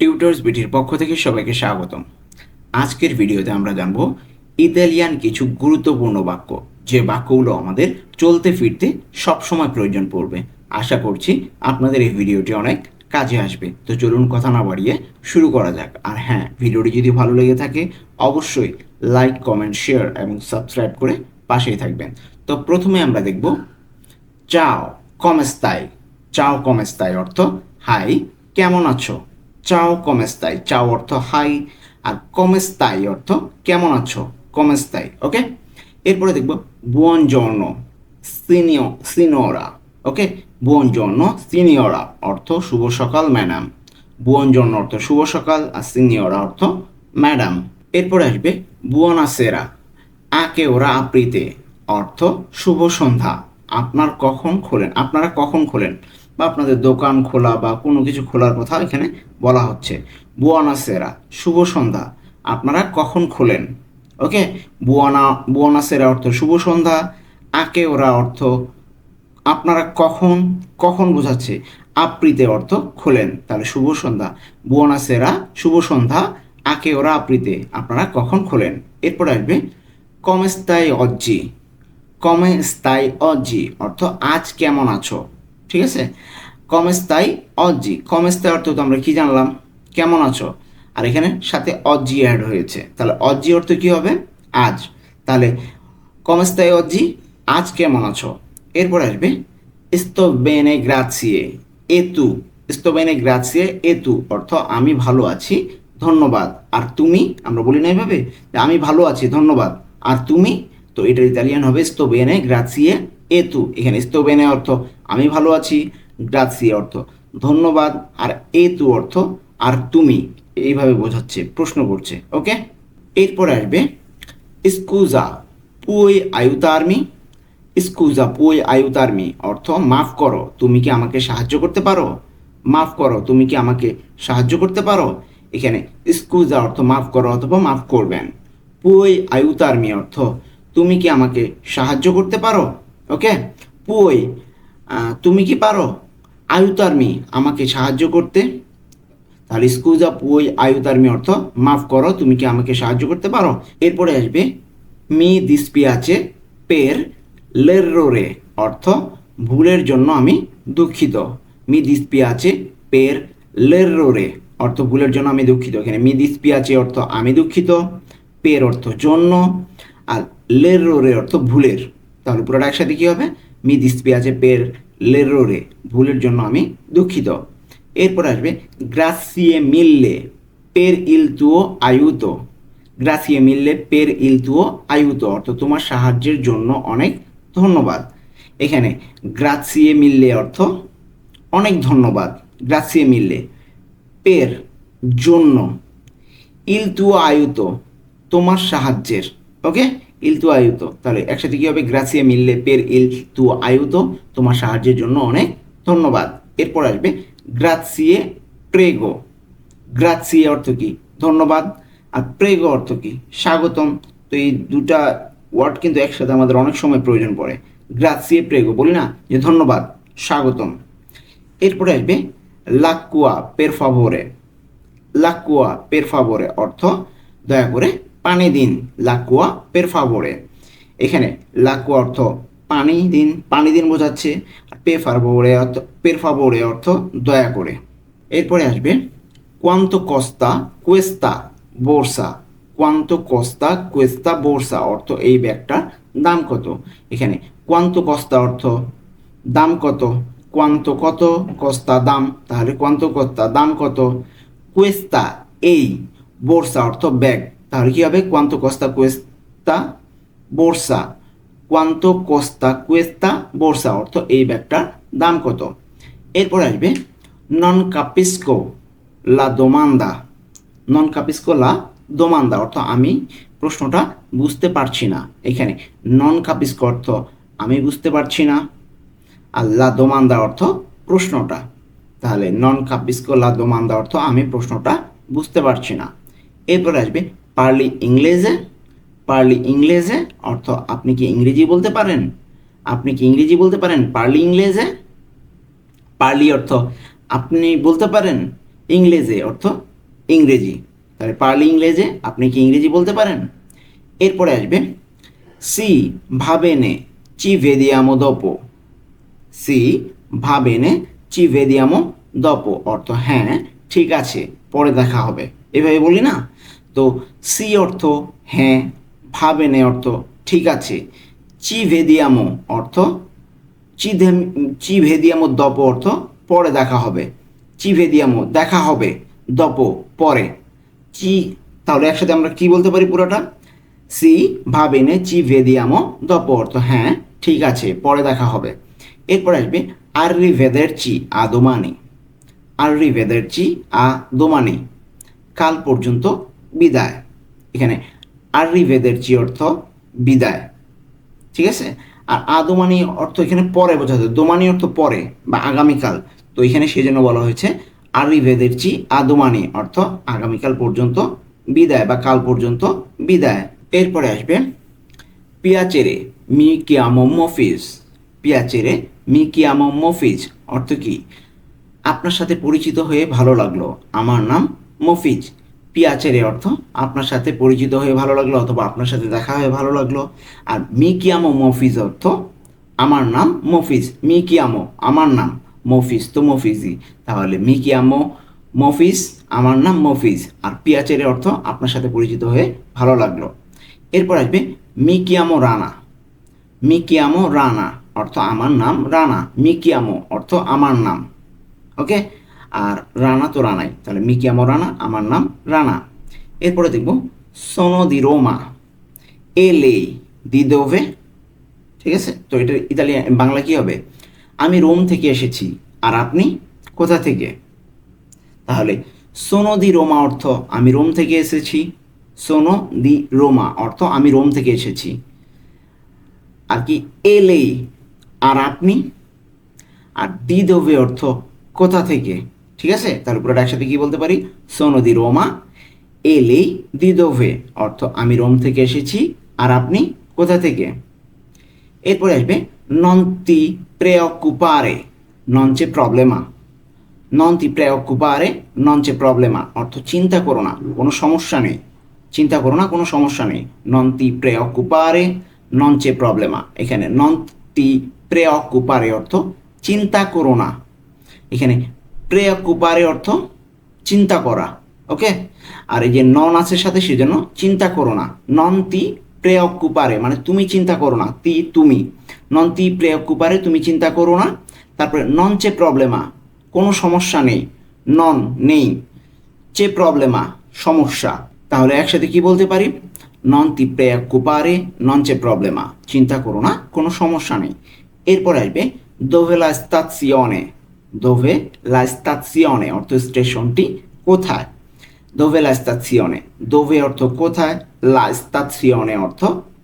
Tutors বিটির পক্ষ থেকে সবাইকে স্বাগতম। আজকের ভিডিওতে আমরা জানব ইতালিয়ান কিছু গুরুত্বপূর্ণ বাক্য, যে বাক্যগুলো আমাদের চলতে ফিরতে সবসময় প্রয়োজন পড়বে। আশা করছি আপনাদের এই ভিডিওটি অনেক কাজে আসবে। তো চলুন কথা না বাড়িয়ে শুরু করা যাক। আর হ্যাঁ ভিডিওটি যদি ভালো লেগে থাকে, অবশ্যই লাইক, কমেন্ট, শেয়ার এবং সাবস্ক্রাইব করে পাশেই থাকবেন। তো প্রথমে আমরা দেখব, চাও কমেস্তাই। চাও কমেস্তাই অর্থ, হাই, কেমন আছো? চাও কমেস্তাই, চাও অর্থ হাই, আর কমেস্তাই অর্থ কেমন আছো? কমেস্তাই, ওকে? এরপরে দেখব বুয়ন জর্ণ সিনিয়, সিনোরা, ওকে? বুয়ন জর্ণ সিনিয়রা, অর্থ শুভ সকাল, ম্যাডাম। বুয়ন জর্ণ অর্থ শুভ সকাল, আর সিনিয়রা অর্থ ম্যাডাম। এরপরে আসবে বুয়না সেরা আকে ওরা আপ্রিতে, অর্থ শুভ সন্ধ্যা। আপনার কখন খোলেন? আপনারা কখন খোলেন? বা আপনাদের দোকান খোলা বা কোনো কিছু খোলার কথা এখানে বলা হচ্ছে। বুয়ানা সেরা, শুভ সন্ধ্যা। আপনারা কখন খোলেন? ওকে? বুয়ানা বুয়ানা সেরা অর্থ শুভ সন্ধ্যা। আকে ওরা অর্থ আপনারা কখন কখন বোঝাচ্ছে? আপ্রিতে অর্থ খোলেন, তাহলে শুভ সন্ধ্যা। বুয়ানা সেরা, শুভ সন্ধ্যা। আকে ওরা আপ্রিতে আপনারা কখন খোলেন? এরপর আসবে কমেস্তাই অজ্জি। কমে স্তাই অজি অর্থ আজ কেমন আছো? ঠিক আছে? কমে স্তাই অজি কমে স্তাই অর্থ তো আমরা কি জানলাম? কেমন আছো? আর এখানে সাথে অজি অ্যাড হয়েছে। তাহলে অজি অর্থ কি হবে? আজ। তাহলে কমে স্তাই অজি আজ কেমন আছো? এরপর আসবে, ইস্তো বেনে গ্রাছিয়ে এতু। ইস্তো বেনে গ্রাছিয়ে এতু। অর্থ, আমি ভালো আছি, ধন্যবাদ। আর তুমি? আমরা বলি না এভাবে, আমি ভালো আছি, ধন্যবাদ। আর তুমি? তো এটা ইতালিয়ান হবে স্তোবেনে গ্রাসিয়ে এতু, এখানে স্তোবেনে অর্থ, আমি ভালো আছি গ্রাসিয়ে অর্থ, ধন্যবাদ, আর এতু অর্থ, আর তুমি, এইভাবে বোঝাচ্ছে, প্রশ্ন করছে, ওকে? এরপরে আসবে, স্কুজা পুই আয়ুতার্মি, স্কুজা পুই আয়ুতার্মি অর্থ, মাফ করো, তুমি কি আমাকে সাহায্য করতে পারো? মাফ করো, তুমি কি আমাকে সাহায্য করতে পারো? এখানে স্কুজা অর্থ, মাফ করো অথবা মাফ করবেন। পুই আয়ুতার্মি অর্থ, তুমি কি আমাকে সাহায্য করতে পারো? ওকে পুই তুমি কি পারো? আয়ুতার্মি আমাকে সাহায্য করতে। তাহলে স্কুজা পুই আয়ুতার্মি অর্থ মাফ করো, তুমি কি আমাকে সাহায্য করতে পারো? এরপরে আসবে মি দিসপি আছে পের লেরোরে অর্থ ভুলের জন্য আমি দুঃখিত। মি দিসপি আছে পের লেরোরে অর্থ ভুলের জন্য আমি দুঃখিত। এখানে মি দিসপি আছে অর্থ আমি দুঃখিত পের অর্থ জন্য, আর লেরোরে অর্থ ভুলের। তাহলে পুরোটা একসাথে কী হবে? মি দিসপি আছে পের লেরোরে ভুলের জন্য আমি দুঃখিত। এরপর আসবে গ্রাসিয়ে মিললে পের ইল তুও আয়ুতো। গ্রাসিয়ে মিললে পের ইল তুও আয়ুতো, অর্থ তোমার সাহায্যের জন্য অনেক ধন্যবাদ। এখানে গ্রাসিয়ে মিললে অর্থ অনেক ধন্যবাদ। গ্রাসিয়ে মিললে পের জন্য। ইল তুও আয়ুতো, তোমার সাহায্যের। ওকে ইল তু আয়ুতো তাহলে একসাথে কি হবে? গ্রাসিয়া মিললে পের ইল তু আয়ুতো তোমার সাহায্যের জন্য অনেক ধন্যবাদ। এরপর আসবে গ্রাসিয়ে প্রেগো গ্রাসিয়ে অর্থ কি? ধন্যবাদ। আর প্রেগো অর্থ কি? স্বাগতম। তো এই দুটা ওয়ার্ড কিন্তু একসাথে আমাদের অনেক সময় প্রয়োজন পড়ে। গ্রাসিয়ে প্রেগো বলি না? যে ধন্যবাদ, স্বাগতম। এরপরে আসবে লাকুয়া পের ফাভোরে লাকুয়া পের ফাভোরে অর্থ, দয়া করে পানি দিন, লাকুয়া পের ফাভোরে এখানে লাকুয়া অর্থ পানি দিন পানি দিন বোঝাচ্ছে পে ফাভোরে অর্থ পের ফাভোরে অর্থ দয়া করে। এরপরে আসবে কোয়ান্ত কস্তা কুয়েস্তা বোরসা কোয়ান্ত কস্তা কুয়েস্তা বোরসা অর্থ এই ব্যাগটার দাম কত? এখানে কোয়ান্ত কস্তা অর্থ দাম কত? কোয়ান্ত কত কস্তা দাম? তাহলে কোয়ান্ত কস্তা দাম কত? কুয়েস্তা এই বোরসা অর্থ ব্যাগ। তাহলে কী হবে? কোয়ান্ত কস্তা কুয়েস্তা বোরসা কোয়ান্ত কোস্তা কুয়েস্তা বোরসা অর্থ এই ব্যাগটার দাম কত? এরপর আসবে নন কাপিস্কো লা দোমান্দা নন কাপিস্কো লা দোমান্দা অর্থ আমি প্রশ্নটা বুঝতে পারছি না। এখানে নন কাপিস্কো অর্থ আমি বুঝতে পারছি না। আর লা দোমান্দা অর্থ প্রশ্নটা। তাহলে নন কাপিস্কো লা দোমান্দা অর্থ আমি প্রশ্নটা বুঝতে পারছি না। এরপর আসবে পার্লি ইংরেজে পার্লি ইংরেজে, অর্থ আপনি কি ইংরেজি বলতে পারেন? আপনি কি ইংরেজি বলতে পারেন? পার্লি ইংরেজে? পার্লি অর্থ আপনি বলতে পারেন ইংরেজে, অর্থ ইংরেজি। তাহলে পারলে ইংরেজে, আপনি কি ইংরেজি বলতে পারেন? এরপরে আসবে, সি ভাবেনে চি ভেদিয়ামো দপো। সি ভাবেনে চি ভেদিয়ামো দপো, অর্থ হ্যাঁ ঠিক আছে, পরে দেখা হবে। এভাবে বলি না? তো সি অর্থ হ্যাঁ ভাবেনে অর্থ ঠিক আছে। চি ভেদিয়ামো অর্থ চি চি ভেদিয়ামো দপ অর্থ পরে দেখা হবে। চি ভেদিয়ামো দেখা হবে, দপ পরে। চি, তাহলে একসাথে আমরা কি বলতে পারি পুরোটা? সি, ভাবেনে চি ভেদিয়ামো দপ অর্থ হ্যাঁ ঠিক আছে, পরে দেখা হবে। এরপর আসবে আর্রি ভেদের চি, আদোমানি। আর্রি ভেদের চি আ দোমানি কাল পর্যন্ত বিদায়। এখানে আর্রি ভেদের চি অর্থ বিদায়। ঠিক আছে? আর আদোমানি অর্থ এখানে পরে বোঝাতে দোমানি অর্থ পরে বা আগামীকাল। তো এখানে সেজন্য বলা হয়েছে আরি ভেদের চি আদোমানি অর্থ আগামীকাল পর্যন্ত বিদায় বা কাল পর্যন্ত বিদায়। এরপরে আসবে পিয়াচেরে মি কিয়ামো মফিজ পিয়াচেরে মি কিয়ামো মফিজ অর্থ কি? আপনার সাথে পরিচিত হয়ে ভালো লাগল। আমার নাম মফিজ। পিয়াচেরে অর্থ, আপনার সাথে পরিচিত হয়ে ভালো লাগল অথবা আপনার সাথে দেখা হয়ে ভালো লাগল। আর মিকিয়ামো মফিজ অর্থ, আমার নাম মফিজ। মিকিয়ামো, আমার নাম মফিজ, তো মফিজই। তাহলে মিকিয়ামো মফিজ, আমার নাম মফিজ। আর পিয়াচেরে অর্থ, আপনার সাথে পরিচিত হয়ে ভালো লাগল। এরপর আসবে মিকিয়ামো রানা। মিকিয়ামো রানা, অর্থ আমার নাম রানা। মিকিয়ামো অর্থ আমার নাম। ওকে? আর রানা তো রানাই। তাহলে মিকিয়ামো রানা, আমার নাম রানা। এরপরে দেখব সোনো দি রোমা, এলে দি দোভে ঠিক আছে? তো এটা ইতালিয়ান বাংলা কি হবে? আমি রোম থেকে এসেছি, আর আপনি কোথা থেকে? তাহলে সোনো দি রোমা অর্থ আমি রোম থেকে এসেছি। সোনো দি রোমা অর্থ আমি রোম থেকে এসেছি। আর কি এলে, আর আপনি? আর দি দোভে অর্থ কোথা থেকে? ঠিক আছে? তার উপরে একসাথে কি বলতে পারি? সোনো দি রোমা, এলেই দি দোভে অর্থ, আমি রোম থেকে এসেছি, আর আপনি কোথা থেকে? এরপরে আসবে, নন্তি প্রেঅকুপারে নঞ্চে প্রবলেমা। নন্তি প্রেঅকুপারে নঞ্চে প্রবলেমা। অর্থ, চিন্তা করো না, কোনো সমস্যা নেই। চিন্তা করো না, কোনো সমস্যা নেই। নন্তি প্রেঅকুপারে নঞ্চে প্রবলেমা। এখানে নন্তি প্রেঅকুপারে অর্থ, চিন্তা করো না। এখানে প্রেঅকুপারে অর্থ চিন্তা করা, ওকে? আর এই যে নন আছে সাথে, সেজন্য চিন্তা করো না। নন তি প্রেঅকুপারে মানে তুমি চিন্তা করো না, তি তুমি। নন তি প্রেঅকুপারে তুমি চিন্তা করো না। তারপরে নন চে প্রবলেমা, কোনো সমস্যা নেই। নন নেই, চে প্রবলেমা, সমস্যা। তাহলে একসাথে কি বলতে পারি? নন তি প্রেঅকুপারে নন চে প্রবলেমা। চিন্তা করো না, কোনো সমস্যা নেই। এরপর আসবে দোভেলা স্তাৎসিয়নে। দোভে লা স্তাzione অর্থ স্টেশনটি কোথায় দোভে লা স্তাzione দোভে অর্থ কোথায় লা স্তাzione অর্থ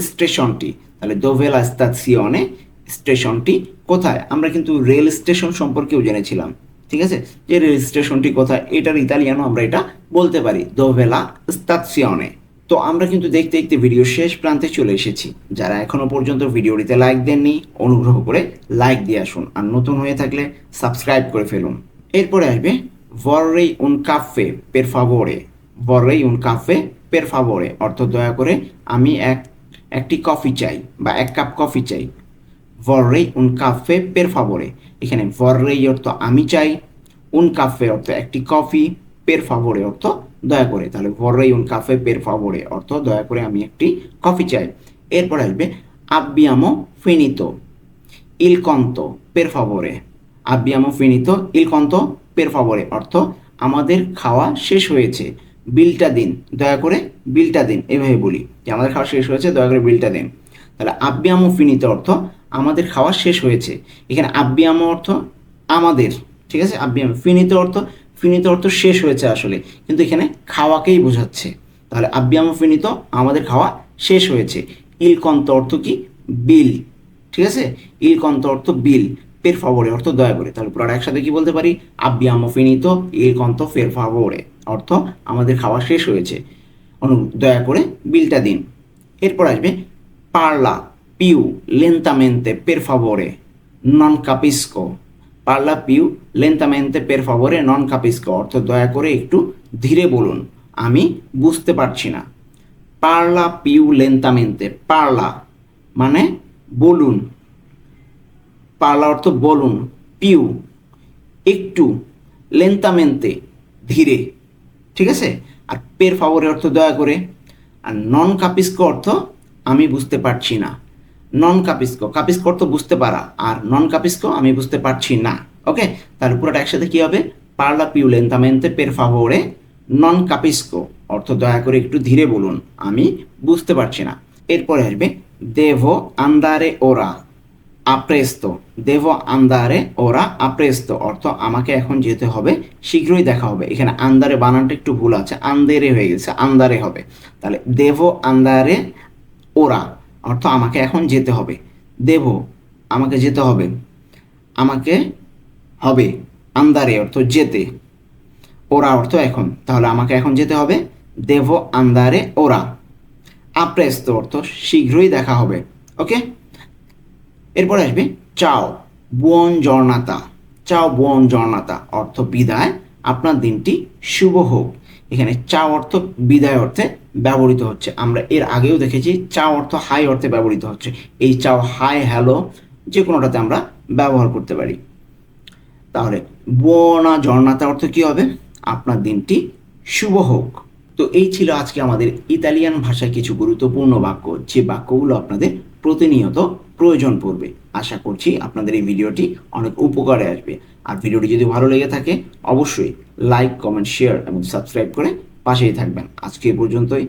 স্টেশনটি তাহলে দোভে লা স্তাzione স্টেশনটি কোথায় আমরা কিন্তু রেল স্টেশন সম্পর্কেও জেনেছিলাম ঠিক আছে যে রেল স্টেশনটি কোথায় এটার ইতালিয়ানো আমরা এটা বলতে পারি দোভেলা স্তাzione তো আমরা কিন্তু দেখতে দেখতে ভিডিও শেষ প্রান্তে চলে এসেছি। যারা এখনও পর্যন্ত ভিডিওটিতে লাইক দেননি, অনুগ্রহ করে লাইক দিয়ে আসুন। আর নতুন হয়ে থাকলে সাবস্ক্রাইব করে ফেলুন। এরপরে আসবে vorrei un caffè per favore vorrei un caffè পের favore অর্থ দয়া করে আমি এক, একটি কফি চাই বা এক কাপ কফি চাই। Vorrei un caffè পের favore এখানে vorrei অর্থ আমি চাই। Un caffè অর্থ একটি কফি পের ফাভরে অর্থ দয়া করে, তাহলে un caffè per favore অর্থ, দয়া করে আমি একটি কফি চাই। এরপর আসবে abbiamo finito ইলকন্ত favore abbiamo finito il conto per favore অর্থ, আমাদের খাওয়া শেষ হয়েছে, বিলটা দিন। দয়া করে বিলটা দিন, এভাবে বলি। যে আমাদের খাওয়া শেষ হয়েছে, দয়া করে বিলটা দিন। তাহলে আব্বিয়ামো ফিনিতে অর্থ, আমাদের খাওয়া শেষ হয়েছে। এখানে আব্বিয়ামো অর্থ, আমাদের। ঠিক আছে? আব্বিয়ামো ফিনিতে অর্থ ফিনিত অর্থ শেষ হয়েছে আসলে। কিন্তু এখানে খাওয়াকেই বোঝাচ্ছে। তাহলে আব্বিয়ামো ফিনিত, আমাদের খাওয়া শেষ হয়েছে। ইলকন্ত অর্থ কি? বিল। ঠিক আছে? ইলকন্ত অর্থ বিল। পের ফাভরে অর্থ দয়া করে। তাহলে পুরো একসাথে কি বলতে পারি? আব্বিয়ামো ফিনিতো ইলকন্ত ফের ফাভরে অর্থ আমাদের খাওয়া শেষ হয়েছে। অনু, দয়া করে বিলটা দিন। এরপর আসবে পার্লা, পিউ, লেন্তামেন্তে, পের ফাভরে নন কাপিস্কো পার্লা পিউ লেন্তামেন্তে পের ফাভরে নন কাপিস্কো অর্থ দয়া করে একটু ধীরে বলুন, আমি বুঝতে পারছি না। পারলা পিউ লেন্তামেন্তে পারলা মানে বলুন। পারলা অর্থ বলুন পিউ একটু লেন্তামেন্তে ধীরে, ঠিক আছে? আর পের ফাভরে অর্থ দয়া করে, আর নন কাপিস্কো অর্থ আমি বুঝতে পারছি না। নন কাপিস্কো কাপিস্কো অর্থ বুঝতে পারা। আর নন কাপিস্কো আমি বুঝতে পারছি না। ওকে তাহলে পুরোটা একসাথে কি হবে? পার্লা পিউ লেন্তামেন্তে পের ফাভরে নন কাপিস্কো অর্থ দয়া করে একটু ধীরে বলুন। আমি বুঝতে পারছি না। এরপরে আসবে দেভো আন্দারে ওরা আপ্রেস্ত দেব আন্দারে ওরা আপ্রেস্ত অর্থ আমাকে এখন যেতে হবে। শীঘ্রই দেখা হবে। এখানে আন্দারে বানানটা একটু ভুল আছে। আন্দেরে হয়ে গেছে। আন্দারে হবে। তাহলে দেব আন্দারে ওরা অর্থ আমাকে এখন যেতে হবে। দেব, আমাকে যেতে হবে। আমাকে হবে আন্দারে অর্থ যেতে। ওরা অর্থ এখন। তাহলে আমাকে এখন যেতে হবে। দেব আন্দারে ওরা। আপ্রেস্ত অর্থ শীঘ্রই দেখা হবে। ওকে? এরপরে আসবে, চাও, বুয়ন জর্নাতা। চাও, বুয়ন জর্নাতা অর্থ বিদায়। আপনার দিনটি শুভ হোক। এখানে চা অর্থ বিদায় অর্থে ব্যবহৃত হচ্ছে। আমরা এর আগেও দেখেছি চা অর্থ হাই অর্থে ব্যবহৃত হচ্ছে। এই চাও হাই, হ্যালো যে কোনোটাতে আমরা ব্যবহার করতে পারি। তাহলে বুয়না জর্নাতা অর্থ কি হবে? আপনার দিনটি শুভ হোক। তো এই ছিল আজকে আমাদের ইতালিয়ান ভাষায় কিছু গুরুত্বপূর্ণ বাক্য। যে বাক্যগুলো আপনাদের প্রতিনিয়ত প্রয়োজন পড়বে। আশা করছি আপনাদের এই ভিডিওটি অনেক উপকারে আসবে। আর ভিডিওটি যদি ভালো লেগে থাকে, অবশ্যই লাইক কমেন্ট শেয়ার এবং সাবস্ক্রাইব করে পাশেই থাকবেন। আজকে এ পর্যন্তই।